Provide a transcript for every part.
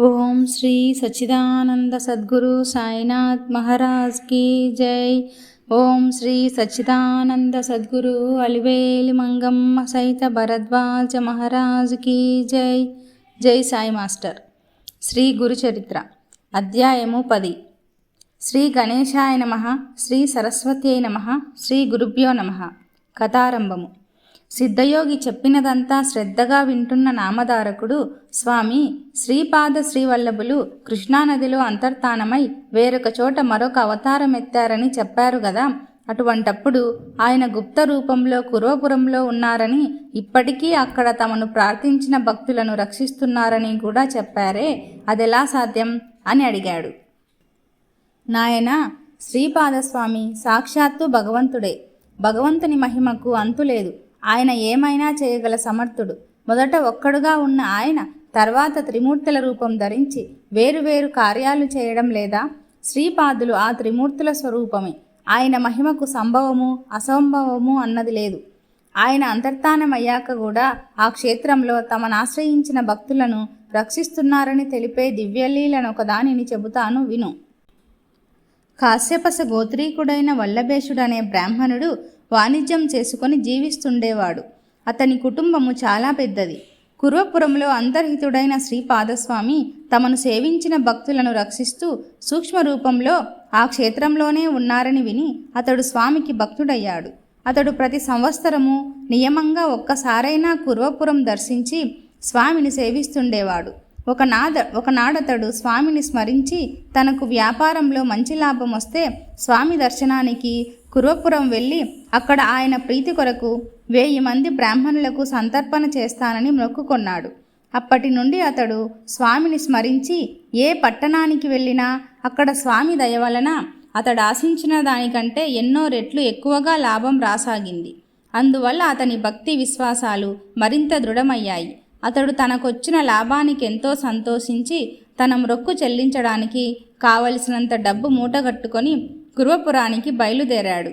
ఓం శ్రీ సచ్చిదానంద సద్గురు సాయినాథ్ మహారాజ్ కీ జై. ఓం శ్రీ సచ్చిదానంద సద్గురు అలివేలి మంగమ్మ సహిత భరద్వాజ మహారాజ్ కీ జై. జై సాయి మాస్టర్. శ్రీ గురుచరిత్ర అధ్యాయము పది. శ్రీ గణేశాయ నమ శ్రీ సరస్వతి నమ శ్రీ గురుభ్యో నమ. కథారంభము. సిద్ధయోగి చెప్పినదంతా శ్రద్ధగా వింటున్న నామధారకుడు స్వామి శ్రీపాద శ్రీవల్లభులు కృష్ణానదిలో అంతర్ధానమై వేరొక చోట మరొక అవతారం ఎత్తారని చెప్పారు కదా అటువంటప్పుడు ఆయన గుప్త రూపంలో కురవపురంలో ఉన్నారని ఇప్పటికీ అక్కడ తమను ప్రార్థించిన భక్తులను రక్షిస్తున్నారని కూడా చెప్పారే. అదెలా సాధ్యం? అని అడిగాడు. నాయన శ్రీపాదస్వామి సాక్షాత్తు భగవంతుడే. భగవంతుని మహిమకు అంతులేదు ఆయన ఏమైనా చేయగల సమర్థుడు. మొదట ఒక్కడుగా ఉన్న ఆయన తర్వాత త్రిమూర్తుల రూపం ధరించి వేరువేరు కార్యాలు చేయడం లేదా శ్రీపాదులు ఆ త్రిమూర్తుల స్వరూపమే. ఆయన మహిమకు సంభవము అసంభవము అన్నది లేదు. ఆయన అంతర్ధానమయ్యాక కూడా ఆ క్షేత్రంలో తమను ఆశ్రయించిన భక్తులను రక్షిస్తున్నారని తెలిపే దివ్యలీలను ఒకదానిని చెబుతాను విను. కాశ్యపస గోత్రీకుడైన వల్లభేషుడు అనే బ్రాహ్మణుడు వాణిజ్యం చేసుకొని జీవిస్తుండేవాడు. అతని కుటుంబము చాలా పెద్దది. కుర్వపురంలో అంతర్హితుడైన శ్రీపాదస్వామి తమను సేవించిన భక్తులను రక్షిస్తూ సూక్ష్మ రూపంలో ఆ క్షేత్రంలోనే ఉన్నారని విని అతడు స్వామికి భక్తుడయ్యాడు. అతడు ప్రతి సంవత్సరము నియమంగా ఒక్కసారైనా కుర్వపురం దర్శించి స్వామిని సేవిస్తుండేవాడు. ఒకనాద ఒకనాడతడు స్వామిని స్మరించి తనకు వ్యాపారంలో మంచి లాభం వస్తే స్వామి దర్శనానికి కుర్వపురం వెళ్ళి అక్కడ ఆయన ప్రీతి కొరకు వెయ్యి మంది బ్రాహ్మణులకు సంతర్పణ చేస్తానని మొక్కుకొన్నాడు. అప్పటి నుండి అతడు స్వామిని స్మరించి ఏ పట్టణానికి వెళ్ళినా అక్కడ స్వామి దయ వలన అతడు ఆశించిన దానికంటే ఎన్నో రెట్లు ఎక్కువగా లాభం రాసాగింది. అందువల్ల అతని భక్తి విశ్వాసాలు మరింత దృఢమయ్యాయి. అతడు తనకొచ్చిన లాభానికి ఎంతో సంతోషించి తన మొక్కు చెల్లించడానికి కావలసినంత డబ్బు మూటగట్టుకొని గురువపురానికి బయలుదేరాడు.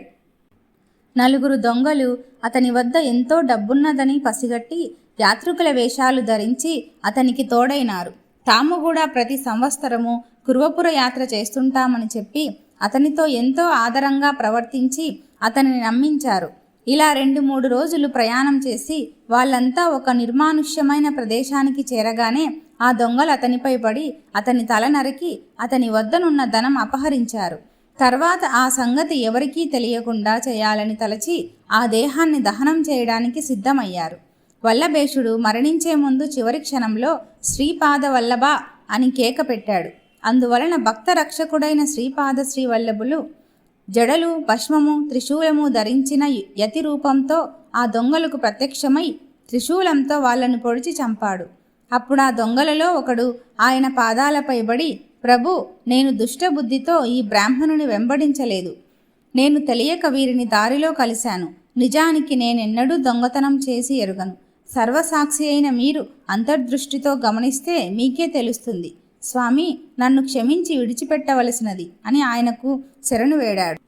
నలుగురు దొంగలు అతని వద్ద ఎంతో డబ్బున్నదని పసిగట్టి యాత్రికుల వేషాలు ధరించి అతనికి తోడైనారు. తాము కూడా ప్రతి సంవత్సరము కురువపుర యాత్ర చేస్తుంటామని చెప్పి అతనితో ఎంతో ఆదరంగా ప్రవర్తించి అతనిని నమ్మించారు. ఇలా రెండు మూడు రోజులు ప్రయాణం చేసి వాళ్ళంతా ఒక నిర్మానుష్యమైన ప్రదేశానికి చేరగానే ఆ దొంగలు అతనిపై పడి అతని తల నరికి అతని వద్దనున్న ధనం అపహరించారు. తర్వాత ఆ సంగతి ఎవరికీ తెలియకుండా చేయాలని తలచి ఆ దేహాన్ని దహనం చేయడానికి సిద్ధమయ్యారు. వల్లభేషుడు మరణించే ముందు చివరి క్షణంలో శ్రీపాద వల్లభ అని కేక పెట్టాడు. అందువలన భక్త రక్షకుడైన శ్రీపాద శ్రీవల్లభులు జడలు భస్మము త్రిశూలము ధరించిన యతి రూపంతో ఆ దొంగలకు ప్రత్యక్షమై త్రిశూలంతో వాళ్ళను పొడిచి చంపాడు. అప్పుడు ఆ దొంగలలో ఒకడు ఆయన పాదాలపై బడి ప్రభు నేను దుష్టబుద్ధితో ఈ బ్రాహ్మణుని వెంబడించలేదు. నేను తెలియక వీరిని దారిలో కలిశాను. నిజానికి నేనెన్నడూ దొంగతనం చేసి ఎరుగను. సర్వసాక్షి అయిన మీరు అంతర్దృష్టితో గమనిస్తే మీకే తెలుస్తుంది. స్వామి నన్ను క్షమించి విడిచిపెట్టవలసినది అని ఆయనకు శరణు వేడాడు.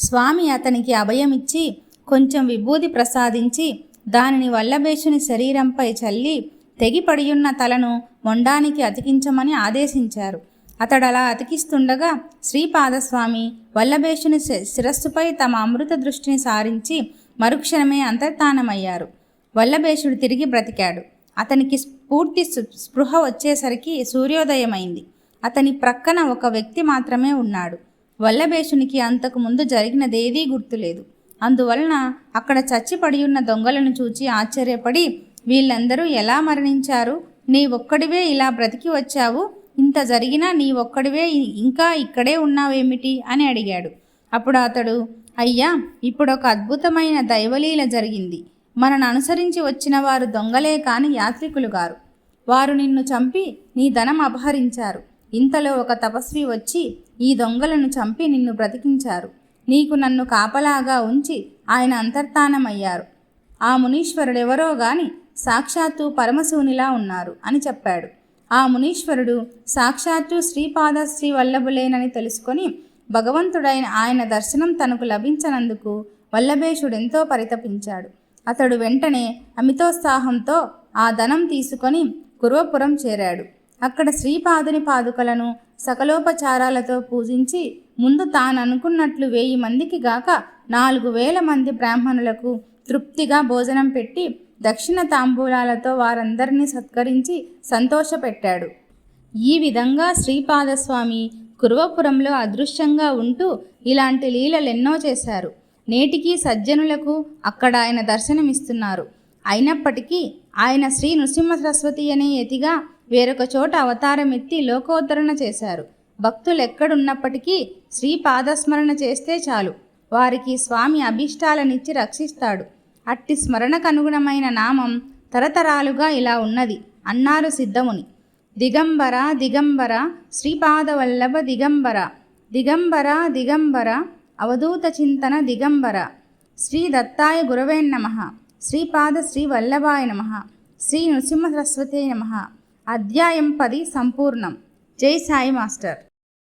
స్వామి అతనికి అభయమిచ్చి కొంచెం విభూది ప్రసాదించి దానిని వల్లభేషుని శరీరంపై చల్లి తెగిపడియున్న తలను మొండానికి అతికించమని ఆదేశించారు. అతడలా అతికిస్తుండగా శ్రీపాదస్వామి వల్లభేషుని శిరస్సుపై తమ అమృత దృష్టిని సారించి మరుక్షణమే అంతర్ధానమయ్యారు. వల్లభేషుడు తిరిగి బ్రతికాడు. అతనికి పూర్తి స్పృహ వచ్చేసరికి సూర్యోదయమైంది. అతని ప్రక్కన ఒక వ్యక్తి మాత్రమే ఉన్నాడు. వల్లభేషునికి అంతకు ముందు జరిగినదేదీ గుర్తులేదు. అందువలన అక్కడ చచ్చిపడి ఉన్న దొంగలను చూచి ఆశ్చర్యపడి వీళ్ళందరూ ఎలా మరణించారు? నీ ఒక్కడివే ఇలా బ్రతికి వచ్చావు? ఇంత జరిగినా నీ ఒక్కడివే ఇంకా ఇక్కడే ఉన్నావేమిటి? అని అడిగాడు. అప్పుడు అతడు అయ్యా ఇప్పుడు ఒక అద్భుతమైన దైవలీల జరిగింది. మనను అనుసరించి వచ్చిన వారు దొంగలే కాని యాత్రికులు గారు. వారు నిన్ను చంపి నీ ధనం అపహరించారు. ఇంతలో ఒక తపస్వి వచ్చి ఈ దొంగలను చంపి నిన్ను బ్రతికించారు. నీకు నన్ను కాపలాగా ఉంచి ఆయన అంతర్ధానమయ్యారు ఆ మునీశ్వరుడెవరో గాని సాక్షాత్తు పరమశూనిలా ఉన్నారు అని చెప్పాడు. ఆ మునీశ్వరుడు సాక్షాత్తు శ్రీపాద శ్రీ వల్లభులేనని తెలుసుకొని భగవంతుడైన ఆయన దర్శనం తనకు లభించనందుకు వల్లభేషుడెంతో పరితపించాడు. అతడు వెంటనే అమితోత్సాహంతో ఆ ధనం తీసుకొని గురువపురం చేరాడు. అక్కడ శ్రీపాదుని పాదుకలను సకలోపచారాలతో పూజించి ముందు తాను అనుకున్నట్లు వెయ్యి మందికి గాక నాలుగు వేల మంది బ్రాహ్మణులకు తృప్తిగా భోజనం పెట్టి దక్షిణ తాంబూలాలతో వారందరినీ సత్కరించి సంతోషపెట్టాడు. ఈ విధంగా శ్రీపాదస్వామి కురువపురంలో అదృశ్యంగా ఉంటూ ఇలాంటి లీలలెన్నో చేశారు. నేటికీ సజ్జనులకు అక్కడ ఆయన దర్శనమిస్తున్నారు. అయినప్పటికీ ఆయన శ్రీ నృసింహ సరస్వతి అనే యతిగా వేరొక చోట అవతారం ఎత్తి లోకోద్ధరణ చేశారు. భక్తులు ఎక్కడున్నప్పటికీ శ్రీ పాదస్మరణ చేస్తే చాలు. వారికి స్వామి అభీష్టాలనిచ్చి రక్షిస్తాడు. అట్టి స్మరణకు అనుగుణమైన నామం తరతరాలుగా ఇలా ఉన్నది. అన్నారు సిద్ధముని. దిగంబర దిగంబర శ్రీపాదవల్లభ దిగంబర. దిగంబర దిగంబర అవధూత చింతన దిగంబర. శ్రీ దత్తాయ గురవే నమ. శ్రీపాద శ్రీ వల్లభాయ నమ. శ్రీ నృసింహ సరస్వతి నమ. అధ్యాయం పది సంపూర్ణం. జై సాయి మాస్టర్.